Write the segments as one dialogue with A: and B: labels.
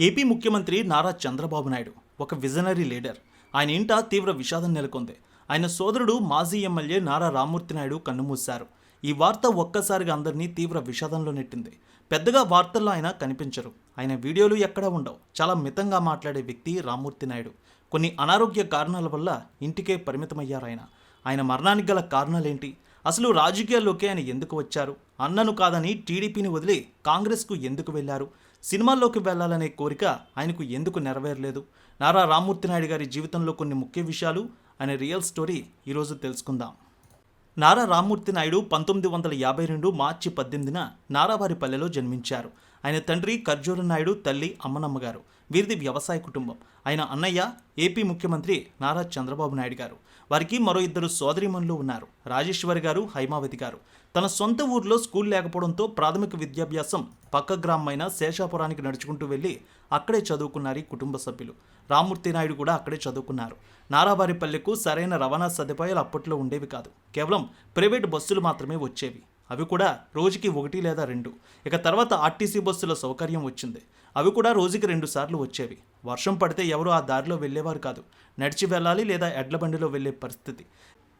A: AP ముఖ్యమంత్రి నారా చంద్రబాబు నాయుడు ఒక visionary leader. ఆయన ఇంట తీవ్ర విషాదం నెలకొంది. ఆయన సోదరుడు మాజీ ఎమ్మెల్యే నారా రామ్మూర్తి నాయుడు కన్నుమూశారు. ఈ వార్త ఒక్కసారిగా అందరినీ తీవ్ర విషాదంలో నెట్టింది. పెద్దగా వార్తల్లో ఆయన కనిపించరు. ఆయన వీడియోలు ఎక్కడా ఉండవు. చాలా మితంగా మాట్లాడే వ్యక్తి రామ్మూర్తి నాయుడు. కొన్ని అనారోగ్య కారణాల వల్ల ఇంటికే పరిమితమయ్యారు ఆయన. ఆయన మరణానికి గల కారణాలేంటి? అసలు రాజకీయాల్లోకి ఆయన ఎందుకు వచ్చారు? అన్నను కాదని టీడీపీని వదిలి కాంగ్రెస్కు ఎందుకు వెళ్ళారు? సినిమాల్లోకి వెళ్ళాలనే కోరిక ఆయనకు ఎందుకు నెరవేరలేదు? నారా రామ్మూర్తి నాయుడు గారి జీవితంలో కొన్ని ముఖ్య విషయాలు ఆయన రియల్ స్టోరీ ఈరోజు తెలుసుకుందాం. నారా రామ్మూర్తి నాయుడు పంతొమ్మిది వందల యాభై రెండు మార్చి పద్దెనిమిదిన నారావారిపల్లెలో జన్మించారు. ఆయన తండ్రి ఖర్జూర నాయుడు తల్లి అమ్మనమ్మ గారు వీరిది వ్యవసాయ కుటుంబం. ఆయన అన్నయ్య ఏపీ ముఖ్యమంత్రి నారా చంద్రబాబు నాయుడు గారు. వారికి మరో ఇద్దరు సోదరిమణులు ఉన్నారు. రాజేశ్వరి గారు హైమావతి గారు. తన సొంత ఊర్లో స్కూల్ లేకపోవడంతో ప్రాథమిక విద్యాభ్యాసం పక్క గ్రామమైన శేషాపురానికి నడుచుకుంటూ వెళ్ళి అక్కడే చదువుకున్నారు ఈ కుటుంబ సభ్యులు. రామ్మూర్తి నాయుడు కూడా అక్కడే చదువుకున్నారు. నారావారిపల్లెకు సరైన రవాణా సదుపాయాలు అప్పట్లో ఉండేవి కాదు. కేవలం ప్రైవేట్ బస్సులు మాత్రమే వచ్చేవి. అవి కూడా రోజుకి ఒకటి లేదా రెండు. ఇక తర్వాత ఆర్టీసీ బస్సుల సౌకర్యం వచ్చింది. అవి కూడా రోజుకి రెండు సార్లు వచ్చేవి. వర్షం పడితే ఎవరు ఆ దారిలో వెళ్ళేవారు కాదు. నడిచి వెళ్ళాలి లేదా ఎడ్ల బండిలో వెళ్ళే పరిస్థితి.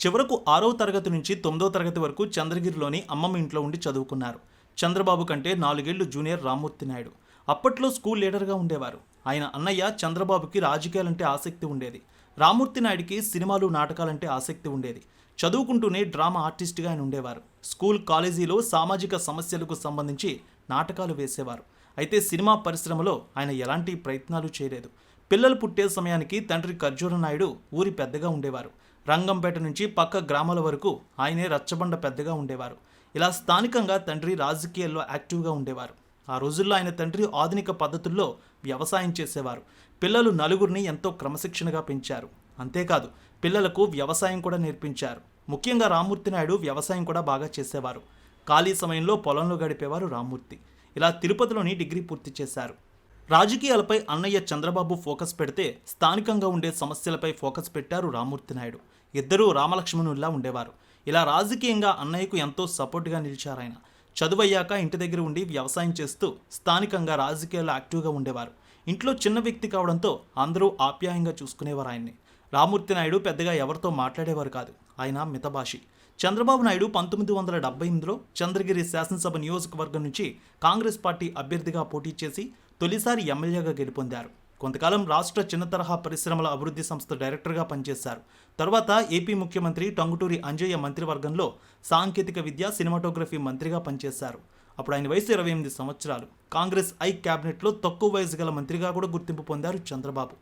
A: చివరకు ఆరవ తరగతి నుంచి తొమ్మిదో తరగతి వరకు చంద్రగిరిలోని అమ్మమ్మ ఇంట్లో ఉండి చదువుకున్నారు. చంద్రబాబు కంటే నాలుగేళ్ళు జూనియర్ రామ్మూర్తి నాయుడు. అప్పట్లో స్కూల్ లీడర్గా ఉండేవారు. ఆయన అన్నయ్య చంద్రబాబుకి రాజకీయాలంటే ఆసక్తి ఉండేది. రామ్మూర్తి నాయుడికి సినిమాలు నాటకాలంటే ఆసక్తి ఉండేది. చదువుకుంటూనే డ్రామా ఆర్టిస్ట్గా ఆయన ఉండేవారు. స్కూల్ కాలేజీలో సామాజిక సమస్యలకు సంబంధించి నాటకాలు వేసేవారు. అయితే సినిమా పరిశ్రమలో ఆయన ఎలాంటి ప్రయత్నాలు చేయలేదు. పిల్లలు పుట్టే సమయానికి తండ్రి ఖర్జూర నాయుడు ఊరి పెద్దగా ఉండేవారు. రంగంపేట నుంచి పక్క గ్రామాల వరకు ఆయనే రచ్చబండ పెద్దగా ఉండేవారు. ఇలా స్థానికంగా తండ్రి రాజకీయాల్లో యాక్టివ్గా ఉండేవారు. ఆ రోజుల్లో ఆయన తండ్రి ఆధునిక పద్ధతుల్లో వ్యవసాయం చేసేవారు. పిల్లలు నలుగురిని ఎంతో క్రమశిక్షణగా పెంచారు. అంతేకాదు పిల్లలకు వ్యవసాయం కూడా నేర్పించారు. ముఖ్యంగా రామ్మూర్తి నాయుడు వ్యవసాయం కూడా బాగా చేసేవారు. ఖాళీ సమయంలో పొలంలో గడిపేవారు రామ్మూర్తి ఇలా తిరుపతిలోని డిగ్రీ పూర్తి చేశారు. రాజకీయాలపై అన్నయ్య చంద్రబాబు ఫోకస్ పెడితే స్థానికంగా ఉండే సమస్యలపై ఫోకస్ పెట్టారు రామ్మూర్తి నాయుడు. ఇద్దరూ రామలక్ష్మణుల్లా ఉండేవారు. ఇలా రాజకీయంగా అన్నయ్యకు ఎంతో సపోర్ట్గా నిలిచారాయన చదువయ్యాక ఇంటి దగ్గర ఉండి వ్యవసాయం చేస్తూ స్థానికంగా రాజకీయాల్లో యాక్టివ్గా ఉండేవారు. ఇంట్లో చిన్న వ్యక్తి కావడంతో అందరూ ఆప్యాయంగా చూసుకునేవారు ఆయన్ని. రామూర్తి నాయుడు పెద్దగా ఎవరితో మాట్లాడేవారు కాదు. ఆయన మితభాషి. చంద్రబాబు నాయుడు పంతొమ్మిది వందల డెబ్బై ఎనిమిదిలో చంద్రగిరి శాసనసభ నియోజకవర్గం నుంచి కాంగ్రెస్ పార్టీ అభ్యర్థిగా పోటీ చేసి తొలిసారి ఎమ్మెల్యేగా గెలుపొందారు. కొంతకాలం రాష్ట్ర చిన్న తరహా పరిశ్రమల అభివృద్ధి సంస్థ డైరెక్టర్గా పనిచేశారు. తర్వాత ఏపీ ముఖ్యమంత్రి టంగుటూరి అంజయ్య మంత్రివర్గంలో సాంకేతిక విద్య సినిమాటోగ్రఫీ మంత్రిగా పనిచేశారు. అప్పుడు ఆయన వయసు ఇరవై ఎనిమిది సంవత్సరాలు. కాంగ్రెస్ ఐ క్యాబినెట్లో తక్కువ వయసు గల మంత్రిగా కూడా గుర్తింపు పొందారు చంద్రబాబు.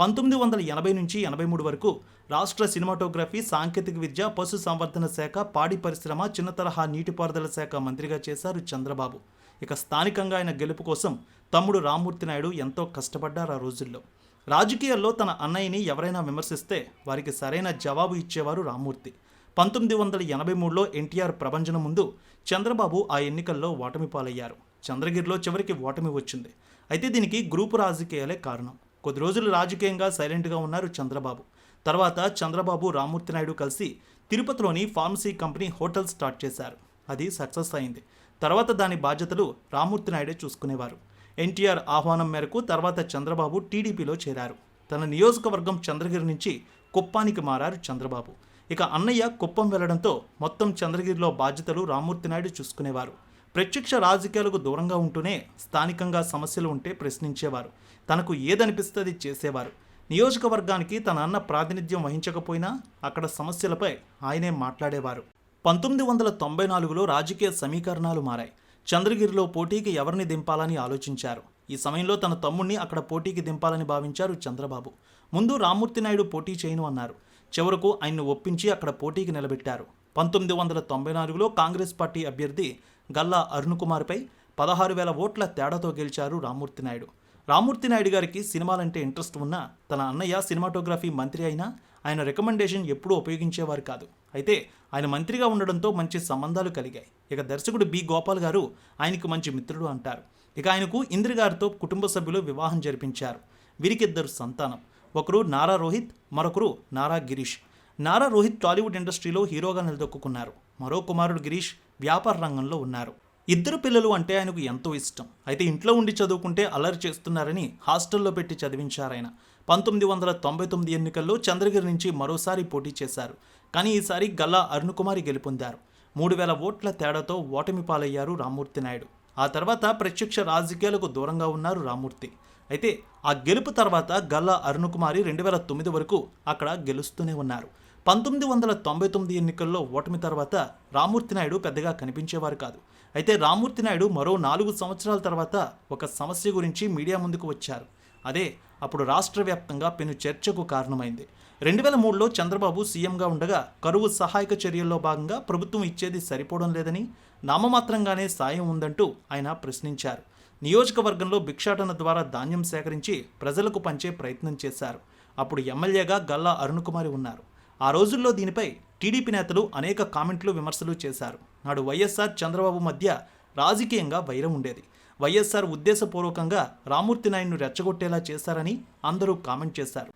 A: పంతొమ్మిది వందల ఎనభై నుంచి ఎనభై మూడు వరకు రాష్ట్ర సినిమాటోగ్రఫీ సాంకేతిక విద్య పశు సంవర్ధన శాఖ పాడి పరిశ్రమ చిన్న తరహా నీటిపారుదల శాఖ మంత్రిగా చేశారు చంద్రబాబు. ఇక స్థానికంగా ఆయన గెలుపు కోసం తమ్ముడు రామ్మూర్తి నాయుడు ఎంతో కష్టపడ్డారు ఆ రోజుల్లో. రాజకీయాల్లో తన అన్నయ్యని ఎవరైనా విమర్శిస్తే వారికి సరైన జవాబు ఇచ్చేవారు రామ్మూర్తి పంతొమ్మిది వందల ఎనభై మూడులో ఎన్టీఆర్ ప్రభంజనం ముందు చంద్రబాబు ఆ ఎన్నికల్లో ఓటమి పాలయ్యారు. చంద్రగిరిలో చివరికి ఓటమి వచ్చింది. అయితే దీనికి గ్రూపు రాజకీయాలే కారణం. కొద్ది రోజులు రాజకీయంగా సైలెంట్గా ఉన్నారు చంద్రబాబు. తర్వాత చంద్రబాబు రామ్మూర్తి నాయుడు కలిసి తిరుపతిలోని ఫార్మసీ కంపెనీ హోటల్ స్టార్ట్ చేశారు. అది సక్సెస్ అయింది. తర్వాత దాని బాధ్యతలు రామ్మూర్తి నాయుడే చూసుకునేవారు. ఎన్టీఆర్ ఆహ్వానం మేరకు తర్వాత చంద్రబాబు టీడీపీలో చేరారు. తన నియోజకవర్గం చంద్రగిరి నుంచి కుప్పానికి మారారు చంద్రబాబు. ఇక అన్నయ్య కుప్పం వెళ్ళడంతో మొత్తం చంద్రగిరిలో బాధ్యతలు రామ్మూర్తి నాయుడు చూసుకునేవారు. ప్రత్యక్ష రాజకీయాలకు దూరంగా ఉంటూనే స్థానికంగా సమస్యలు ఉంటే ప్రశ్నించేవారు. తనకు ఏదనిపిస్తుంది చేసేవారు. నియోజకవర్గానికి తన అన్న ప్రాతినిధ్యం వహించకపోయినా అక్కడ సమస్యలపై ఆయనే మాట్లాడేవారు. పంతొమ్మిది వందల తొంభై నాలుగులో రాజకీయ సమీకరణాలు మారాయి. చంద్రగిరిలో పోటీకి ఎవరిని దింపాలని ఆలోచించారు? ఈ సమయంలో తన తమ్ముణ్ణి అక్కడ పోటీకి దింపాలని భావించారు చంద్రబాబు. ముందు రామ్మూర్తి నాయుడు పోటీ చేయను అన్నారు. చివరకు ఆయన్ను ఒప్పించి అక్కడ పోటీకి నిలబెట్టారు. పంతొమ్మిది వందల తొంభై నాలుగులో కాంగ్రెస్ పార్టీ అభ్యర్థి గల్లా అరుణ్ కుమార్పై పదహారు వేల ఓట్ల తేడాతో గెలిచారు రామ్మూర్తి నాయుడు. రామూర్తి నాయుడు గారికి సినిమాలంటే ఇంట్రెస్ట్ ఉన్నా తన అన్నయ్య సినిమాటోగ్రఫీ మంత్రి అయినా ఆయన రికమెండేషన్ ఎప్పుడూ ఉపయోగించేవారు కాదు. అయితే ఆయన మంత్రిగా ఉండడంతో మంచి సంబంధాలు కలిగాయి. ఇక దర్శకుడు బి. గోపాల్ గారు ఆయనకు మంచి మిత్రుడు అంటారు. ఇక ఆయనకు ఇందిర గారితో కుటుంబ సభ్యులు వివాహం జరిపించారు. వీరికిద్దరు సంతానం. ఒకరు నారా రోహిత్ మరొకరు నారా గిరీష్. నారా రోహిత్ టాలీవుడ్ ఇండస్ట్రీలో హీరోగా నిలదొక్కున్నారు మరో కుమారుడు గిరీష్ వ్యాపార రంగంలో ఉన్నారు. ఇద్దరు పిల్లలు అంటే ఆయనకు ఎంతో ఇష్టం. అయితే ఇంట్లో ఉండి చదువుకుంటే అల్లరి చేస్తున్నారని హాస్టల్లో పెట్టి చదివించారాయన పంతొమ్మిది వందల తొంభై తొమ్మిది ఎన్నికల్లో చంద్రగిరి నుంచి మరోసారి పోటీ చేశారు. కానీ ఈసారి గల్లా అరుణకుమారి గెలుపొందారు. మూడు వేల ఓట్ల తేడాతో ఓటమి పాలయ్యారు రామ్మూర్తి నాయుడు. ఆ తర్వాత ప్రత్యక్ష రాజకీయాలకు దూరంగా ఉన్నారు రామ్మూర్తి. అయితే ఆ గెలుపు తర్వాత గల్లా అరుణకుమారి రెండు వేల తొమ్మిది వరకు అక్కడ గెలుస్తూనే ఉన్నారు. పంతొమ్మిది వందల తొంభై తొమ్మిది ఎన్నికల్లో ఓటమి తర్వాత రామ్మూర్తి నాయుడు పెద్దగా కనిపించేవారు కాదు. అయితే రామూర్తి నాయుడు మరో నాలుగు సంవత్సరాల తర్వాత ఒక సమస్య గురించి మీడియా ముందుకు వచ్చారు. అదే అప్పుడు రాష్ట్ర వ్యాప్తంగా పెను చర్చకు కారణమైంది. రెండు వేల మూడులో చంద్రబాబు సీఎంగా ఉండగా కరువు సహాయక చర్యల్లో భాగంగా ప్రభుత్వం ఇచ్చేది సరిపోవడం లేదని నామమాత్రంగానే సాయం ఉందంటూ ఆయన ప్రశ్నించారు. నియోజకవర్గంలో భిక్షాటన ద్వారా ధాన్యం సేకరించి ప్రజలకు పంచే ప్రయత్నం చేశారు. అప్పుడు ఎమ్మెల్యేగా గల్లా అరుణకుమారి ఉన్నారు. ఆ రోజుల్లో దీనిపై టీడీపీ నేతలు అనేక కామెంట్లు విమర్శలు చేశారు. నాడు వైఎస్ఆర్ చంద్రబాబు మధ్య రాజకీయంగా వైరం ఉండేది. వైఎస్ఆర్ ఉద్దేశపూర్వకంగా రామూర్తి నాయుడును రెచ్చగొట్టేలా చేశారని అందరూ కామెంట్ చేశారు.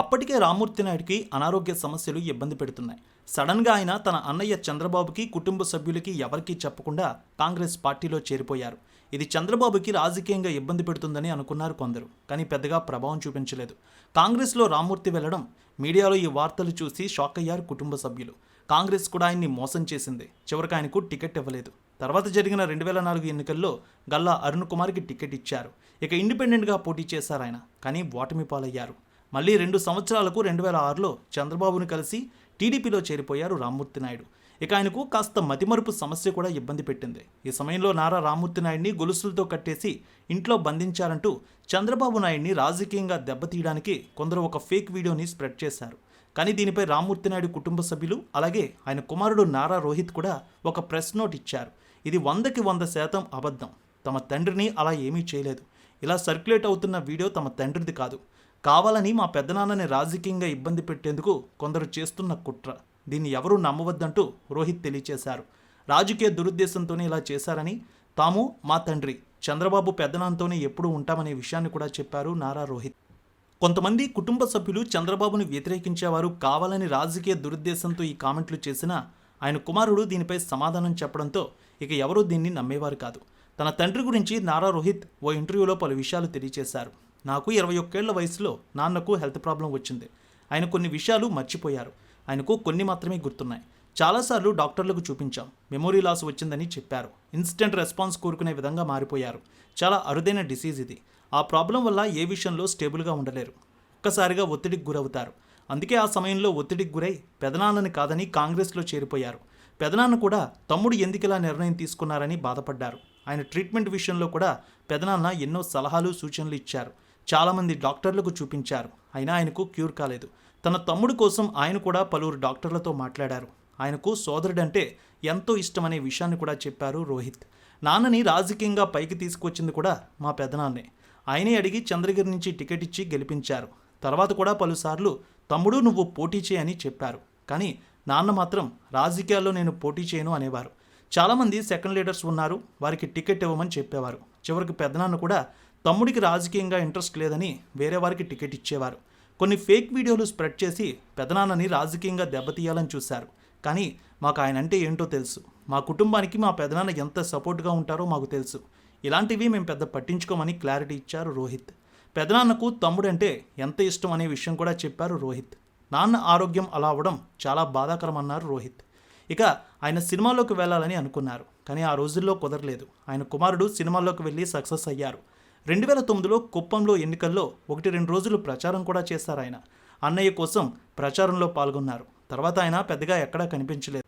A: అప్పటికే రామూర్తి నాయుడికి అనారోగ్య సమస్యలు ఇబ్బంది పెడుతున్నాయి. సడన్గా ఆయన తన అన్నయ్య చంద్రబాబుకి కుటుంబ సభ్యులకి ఎవరికీ చెప్పకుండా కాంగ్రెస్ పార్టీలో చేరిపోయారు. ఇది చంద్రబాబుకి రాజకీయంగా ఇబ్బంది పెడుతుందని అనుకున్నారు కొందరు కానీ పెద్దగా ప్రభావం చూపించలేదు. కాంగ్రెస్లో రామూర్తి వెళ్ళడం మీడియాలో ఈ వార్తలు చూసి షాక్ అయ్యారు కుటుంబ సభ్యులు. కాంగ్రెస్ కూడా ఆయన్ని మోసం చేసింది. చివరికి ఆయనకు టికెట్ ఇవ్వలేదు. తర్వాత జరిగిన రెండు వేల నాలుగు ఎన్నికల్లో గల్లా అరుణ్ కుమార్కి టికెట్ ఇచ్చారు. ఇక ఇండిపెండెంట్గా పోటీ చేశారు ఆయన కానీ ఓటమి పాలయ్యారు. మళ్ళీ రెండు సంవత్సరాలకు రెండు వేల ఆరులో చంద్రబాబును కలిసి టీడీపీలో చేరిపోయారు రామ్మూర్తి నాయుడు. ఇక ఆయనకు కాస్త మతిమరుపు సమస్య కూడా ఇబ్బంది పెట్టింది. ఈ సమయంలో నారా రామ్మూర్తి నాయుడిని గొలుసులతో కట్టేసి ఇంట్లో బంధించారంటూ చంద్రబాబు నాయుడిని రాజకీయంగా దెబ్బతీయడానికి కొందరు ఒక ఫేక్ వీడియోని స్ప్రెడ్ చేశారు. కానీ దీనిపై రామ్మూర్తి నాయుడు కుటుంబ సభ్యులు అలాగే ఆయన కుమారుడు నారా రోహిత్ కూడా ఒక ప్రెస్ నోట్ ఇచ్చారు. ఇది వందకి వంద శాతం అబద్ధం. తమ తండ్రిని అలా ఏమీ చేయలేదు. ఇలా సర్క్యులేట్ అవుతున్న వీడియో తమ తండ్రిది కాదు. కావాలని మా పెద్దనాన్నని రాజకీయంగా ఇబ్బంది పెట్టేందుకు కొందరు చేస్తున్న కుట్ర. దీన్ని ఎవరూ నమ్మవద్దంటూ రోహిత్ తెలియచేశారు. రాజకీయ దురుద్దేశంతోనే ఇలా చేశారని తాము మా తండ్రి చంద్రబాబు పెద్దనాన్నతోనే ఎప్పుడూ ఉంటామనే విషయాన్ని కూడా చెప్పారు నారా రోహిత్. కొంతమంది కుటుంబ సభ్యులు చంద్రబాబును వ్యతిరేకించేవారు కావాలని రాజకీయ దురుద్దేశంతో ఈ కామెంట్లు చేసినా ఆయన కుమారుడు దీనిపై సమాధానం చెప్పడంతో ఇక ఎవరూ దీన్ని నమ్మేవారు కాదు. తన తండ్రి గురించి నారా రోహిత్ ఓ ఇంటర్వ్యూలో పలు విషయాలు తెలియజేశారు. నాకు ఇరవై ఒక్కేళ్ళ వయసులో నాన్నకు హెల్త్ ప్రాబ్లం వచ్చింది. ఆయన కొన్ని విషయాలు మర్చిపోయారు. ఆయనకు కొన్ని మాత్రమే గుర్తున్నాయి. చాలాసార్లు డాక్టర్లకు చూపించాం. మెమొరీ లాస్ వచ్చిందని చెప్పారు. ఇన్స్టెంట్ రెస్పాన్స్ కోరుకునే విధంగా మారిపోయారు. చాలా అరుదైన డిసీజ్ ఇది. ఆ ప్రాబ్లం వల్ల ఏ విషయంలో స్టేబుల్గా ఉండలేరు. ఒక్కసారిగా ఒత్తిడికి గురవుతారు. అందుకే ఆ సమయంలో ఒత్తిడికి గురై పెదనాన్నని కాదని కాంగ్రెస్లో చేరిపోయారు. పెదనాన్న కూడా తమ్ముడు ఎందుకిలా నిర్ణయం తీసుకున్నారని బాధపడ్డారు. ఆయన ట్రీట్మెంట్ విషయంలో కూడా పెదనాన్న ఎన్నో సలహాలు సూచనలు ఇచ్చారు. చాలామంది డాక్టర్లకు చూపించారు. అయినా ఆయనకు క్యూర్ కాలేదు. తన తమ్ముడు కోసం ఆయన కూడా పలువురు డాక్టర్లతో మాట్లాడారు. ఆయనకు సోదరుడంటే ఎంతో ఇష్టమనే విషయాన్ని కూడా చెప్పారు రోహిత్. నాన్నని రాజకీయంగా పైకి తీసుకొచ్చింది కూడా మా పెదనాన్నే. ఆయనే అడిగి చంద్రగిరి నుంచి టికెట్ ఇచ్చి గెలిపించారు. తర్వాత కూడా పలుసార్లు తమ్ముడు నువ్వు పోటీ చేయని చెప్పారు. కానీ నాన్న మాత్రం రాజకీయాల్లో నేను పోటీ చేయను అనేవారు. చాలామంది సెకండ్ లీడర్స్ ఉన్నారు వారికి టికెట్ ఇవ్వమని చెప్పేవారు. చివరికి పెద్దనాన్న కూడా తమ్ముడికి రాజకీయంగా ఇంట్రెస్ట్ లేదని వేరే వారికి టికెట్ ఇచ్చేవారు. కొన్ని ఫేక్ వీడియోలు స్ప్రెడ్ చేసి పెదనాన్నని రాజకీయంగా దెబ్బతీయాలని చూశారు. కానీ మాకు ఆయన అంటే ఏంటో తెలుసు. మా కుటుంబానికి మా పెదనాన్న ఎంత సపోర్ట్గా ఉంటారో మాకు తెలుసు. ఇలాంటివి మేము పెద్ద పట్టించుకోమని క్లారిటీ ఇచ్చారు రోహిత్. పెదనాన్నకు తమ్ముడంటే ఎంత ఇష్టం అనే విషయం కూడా చెప్పారు రోహిత్. నాన్న ఆరోగ్యం అలా అవ్వడం చాలా బాధాకరం అన్నారు రోహిత్. ఇక ఆయన సినిమాలోకి వెళ్ళాలని అనుకున్నారు కానీ ఆ రోజుల్లో కుదరలేదు. ఆయన కుమారుడు సినిమాల్లోకి వెళ్ళి సక్సెస్ అయ్యారు. రెండు వేల తొమ్మిదిలో కుప్పంలో ఎన్నికల్లో ఒకటి రెండు రోజులు ప్రచారం కూడా చేశారు ఆయన. అన్నయ్య కోసం ప్రచారంలో పాల్గొన్నారు. తర్వాత ఆయన పెద్దగా ఎక్కడా కనిపించలేదు.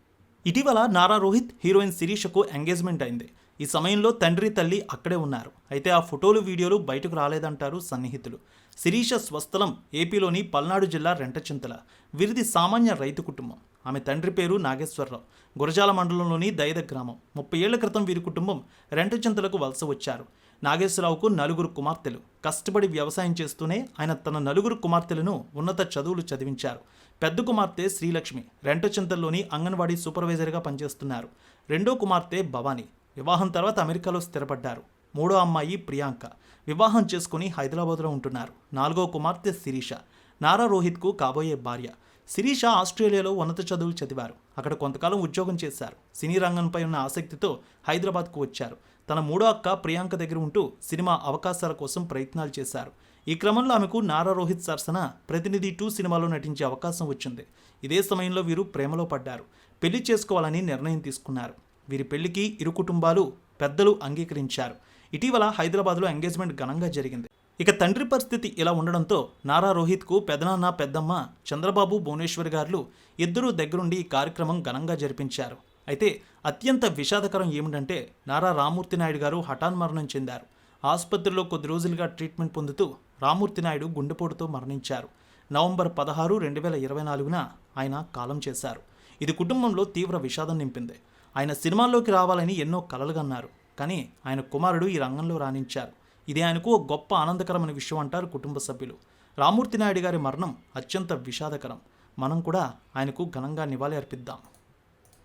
A: ఇటీవల నారా రోహిత్ హీరోయిన్ శిరీషకు ఎంగేజ్మెంట్ అయింది. ఈ సమయంలో తండ్రి తల్లి అక్కడే ఉన్నారు. అయితే ఆ ఫోటోలు వీడియోలు బయటకు రాలేదంటారు సన్నిహితులు. శిరీష స్వస్థలం ఏపీలోని పల్నాడు జిల్లా రెంటచింతల వీరిది సామాన్య రైతు కుటుంబం. ఆమె తండ్రి పేరు నాగేశ్వరరావు. గురజాల మండలంలోని దైద గ్రామం. ముప్పై ఏళ్ళ క్రితం వీరి కుటుంబం రెంటచింతలకు వలస వచ్చారు. నాగేశ్వరరావుకు నలుగురు కుమార్తెలు. కష్టపడి వ్యవసాయం చేస్తూనే ఆయన తన నలుగురు కుమార్తెలను ఉన్నత చదువులు చదివించారు. పెద్ద కుమార్తె శ్రీలక్ష్మి రెంటచింతల్లోని అంగన్వాడీ సూపర్వైజర్గా పనిచేస్తున్నారు. రెండో కుమార్తె భవానీ. వివాహం తర్వాత అమెరికాలో స్థిరపడ్డారు. మూడో అమ్మాయి ప్రియాంక. వివాహం చేసుకుని హైదరాబాద్లో ఉంటున్నారు. నాలుగో కుమార్తె శిరీష. నారా రోహిత్కు కాబోయే భార్య. శిరీష ఆస్ట్రేలియాలో ఉన్నత చదువులు చదివారు. అక్కడ కొంతకాలం ఉద్యోగం చేశారు. సినీ రంగంపై ఉన్న ఆసక్తితో హైదరాబాద్కు వచ్చారు. తన మూడో అక్క ప్రియాంక దగ్గర ఉంటూ సినిమా అవకాశాల కోసం ప్రయత్నాలు చేశారు. ఈ క్రమంలో ఆమెకు నారా రోహిత్ సరసన ప్రతినిధి టూ సినిమాలో నటించే అవకాశం వచ్చింది. ఇదే సమయంలో వీరు ప్రేమలో పడ్డారు. పెళ్ళి చేసుకోవాలని నిర్ణయం తీసుకున్నారు. వీరి పెళ్ళికి ఇరు కుటుంబాలు పెద్దలు అంగీకరించారు. ఇటీవల హైదరాబాద్లో ఎంగేజ్మెంట్ ఘనంగా జరిగింది. ఇక తండ్రి పరిస్థితి ఇలా ఉండడంతో నారా రోహిత్కు పెదనాన్న పెద్దమ్మ చంద్రబాబు భువనేశ్వర్ గారు ఇద్దరూ దగ్గరుండి ఈ కార్యక్రమం ఘనంగా జరిపించారు. అయితే అత్యంత విషాదకరం ఏమిటంటే నారా రామూర్తి నాయుడు గారు హఠాన్మరణం చెందారు. ఆసుపత్రిలో కొద్ది రోజులుగా ట్రీట్మెంట్ పొందుతూ రామూర్తి నాయుడు గుండెపోటుతో మరణించారు. నవంబర్ పదహారు రెండు వేల ఇరవై నాలుగున ఆయన కాలం చేశారు. ఇది కుటుంబంలో తీవ్ర విషాదం నింపింది. ఆయన సినిమాల్లోకి రావాలని ఎన్నో కలలుగన్నారు కానీ ఆయన కుమారుడు ఈ రంగంలో రాణించారు. ఇది ఆయనకు ఒక గొప్ప ఆనందకరమైన విషయం అంటారు కుటుంబ సభ్యులు. రామూర్తి నాయుడు గారి మరణం అత్యంత విషాదకరం. మనం కూడా ఆయనకు ఘనంగా నివాళి అర్పిద్దాం